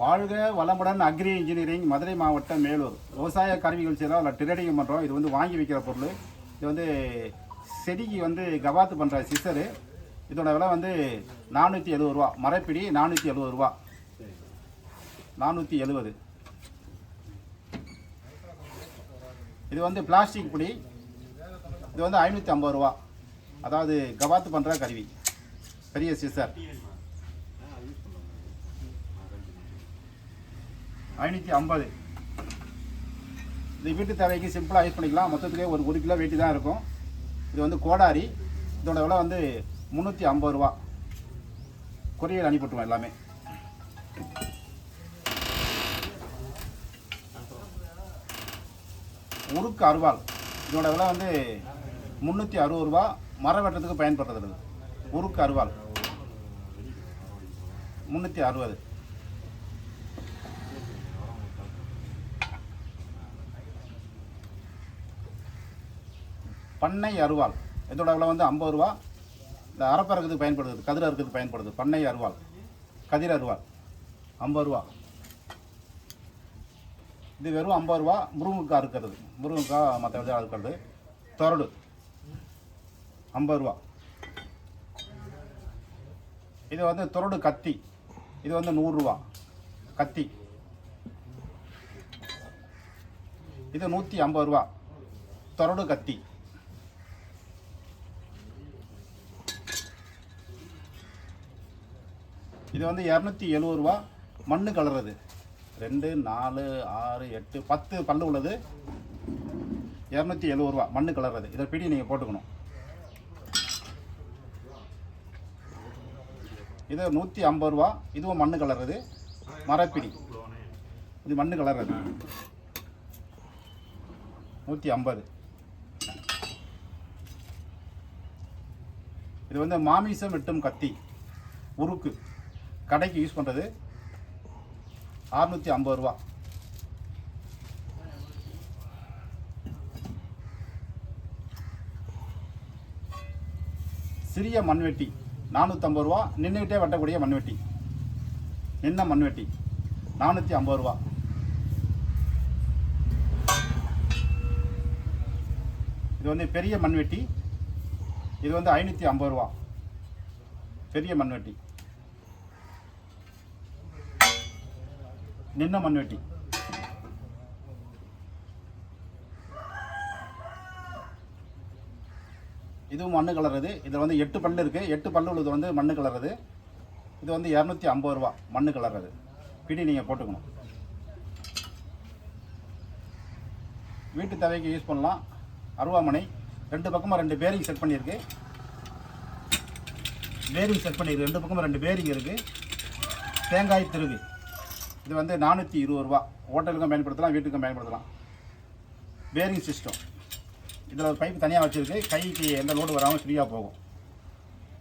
வாழ்க வளமுடன் agri engineering Madurai மாவட்டம் மேலூர். விவசாய கருவிகள் செய்கிறோம் அதில் ட்ரேடிங் பண்ணுறோம் இது வந்து வாங்கி வைக்கிற பொருள். இது வந்து செடிக்கு வந்து கவாத்து பண்ணுற சிசரு. இதோட விலை வந்து நானூற்றி எழுபது ரூபா. மரப்பிடி நானூற்றி எழுபது ரூபா. நானூற்றி எழுபது இது வந்து பிளாஸ்டிக் பிடி இது வந்து ஐநூற்றி ஐம்பது ரூபா. அதாவது கவாத்து பண்ணுற கருவி. பெரிய சிசர். ஐநூற்றி ஐம்பது. இது வீட்டு தேவைக்கு சிம்பிளாக யூஸ் பண்ணிக்கலாம். மொத்தத்துக்கே ஒரு ஒரு கிலோ வெயிட்டு தான் இருக்கும். இது வந்து கோடாரி. இதோட விலை வந்து முந்நூற்றி ஐம்பது ரூபா. கொரியர் அனுப்பிவிட்டுருவோம் எல்லாமே. உருக்கு அருவாள். இதோட விலை வந்து முந்நூற்றி அறுபது ரூபா. மரம் வெட்டுறதுக்கு பயன்படுறது உருக்கு அருவாள். முந்நூற்றி அறுபது. பண்ணை அருவாள். இதோட விலை வந்து ஐம்பது ரூபா. இந்த அரப்பறக்கிறதுக்கு பயன்படுது கதிர் அறுக்கிறதுக்கு பயன்படுது. பண்ணை அருவாள். கதிர் அருவாள். ஐம்பது ரூபா. இது வெறும் ஐம்பது ரூபா. முருங்கைக்காய் அறுக்கிறது. முருங்கைக்காய் மற்ற விதம் அறுக்கிறது. தொரடு. ஐம்பது ரூபா. இது வந்து தொரடு கத்தி. இது வந்து நூறுரூவா கத்தி. இது நூற்றி ஐம்பது ரூபா. தொரடு கத்தி. இது வந்து இரநூத்தி எழுபது ரூபா. மண்ணு கலர்றது. ரெண்டு நாலு ஆறு எட்டு பத்து பல்லு உள்ளது. இரநூத்தி எழுபது ரூபா. மண்ணு கலர்றது. இதை பிடி நீங்கள் போட்டுக்கணும். இது நூற்றி ஐம்பது ரூபா. இதுவும் மண்ணு கலர்றது. மரப்பிடி. இது மண்ணு கலர்றது. நூற்றி ஐம்பது. இது வந்து மாமிசம் வெட்டும் கத்தி. உருக்கு. கடைக்கு யூஸ் பண்ணுறது அறுநூற்றி ஐம்பது ரூபா. சிறிய மண்வெட்டி நானூற்றம்பது ரூபா. நின்றுக்கிட்டே வெட்டக்கூடிய மண்வெட்டி. நின்ன மண்வெட்டி நானூற்றி ஐம்பது ரூபா. இது வந்து பெரிய மண்வெட்டி இது வந்து ஐநூற்றி ஐம்பது ரூபா. பெரிய மண்வெட்டி. நின்ன மண்வெட்டி இதுவும் மண்ணு கலருது இதில் வந்து எட்டு பல்லு இருக்குது எட்டு பல்லு உள்ளது வந்து மண்ணு கலருது இது வந்து இரநூத்தி ஐம்பது ரூபா மண்ணு கலருது பிடி நீங்கள் போட்டுக்கணும். வீட்டு தேவைக்கு யூஸ் பண்ணலாம். அருவாமனை. ரெண்டு பக்கமாக ரெண்டு பேரிங் செட் பண்ணியிருக்கு. பேரிங் செட் பண்ணியிருக்கு. ரெண்டு பக்கமும் ரெண்டு பேரிங் இருக்குது தேங்காய் திருகு. இது வந்து நானூற்றி இருபது ரூபா. ஹோட்டலுக்கும் பயன்படுத்தலாம் வீட்டுக்கும் பயன்படுத்தலாம். பேரிங் சிஸ்டம் இதில் ஒரு பைப் தனியாக வச்சுருக்கு. கைக்கு எந்த லோடு வராமல் ஃப்ரீயாக போகும்.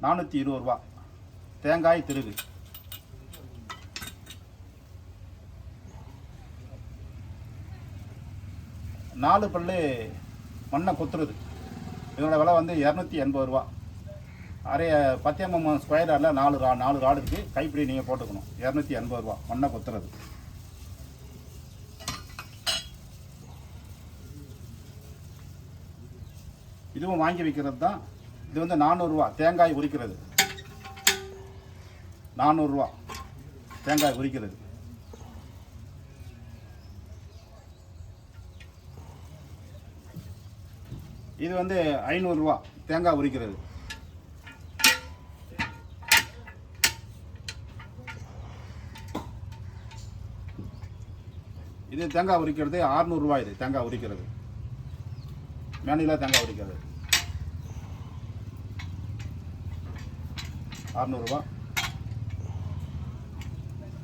நானூற்றி இருபது ரூபா. தேங்காய் திருகு. நாலு பல்லு மண்ணை கொத்துறது. இதோட விலை வந்து இரநூத்தி எண்பது ரூபா. அரைய பத்தியம்மம் ஸ்கொயர் ஆடில் நாலு ரா நாலு ராடு இருக்குது கைப்பிடி நீங்கள் போட்டுக்கணும். இரநூத்தி எண்பது ரூபா. மண்ணை கொத்துறது. இதுவும் வாங்கி வைக்கிறது தான். இது வந்து நானூறுரூவா தேங்காய் உரிக்கிறது. நானூறுரூவா தேங்காய் உரிக்கிறது. இது வந்து ஐநூறுரூவா தேங்காய் உரிக்கிறது. இது தேங்காய் உரிக்கிறது ஆறுநூறுரூவா இது தேங்காய் உரிக்கிறது. மேனிலா தேங்காய் உரிக்கிறது. அறுநூறுவா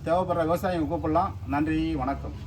தேவைப்படுற விவசாயிங்க கூப்பிடலாம். நன்றி வணக்கம்.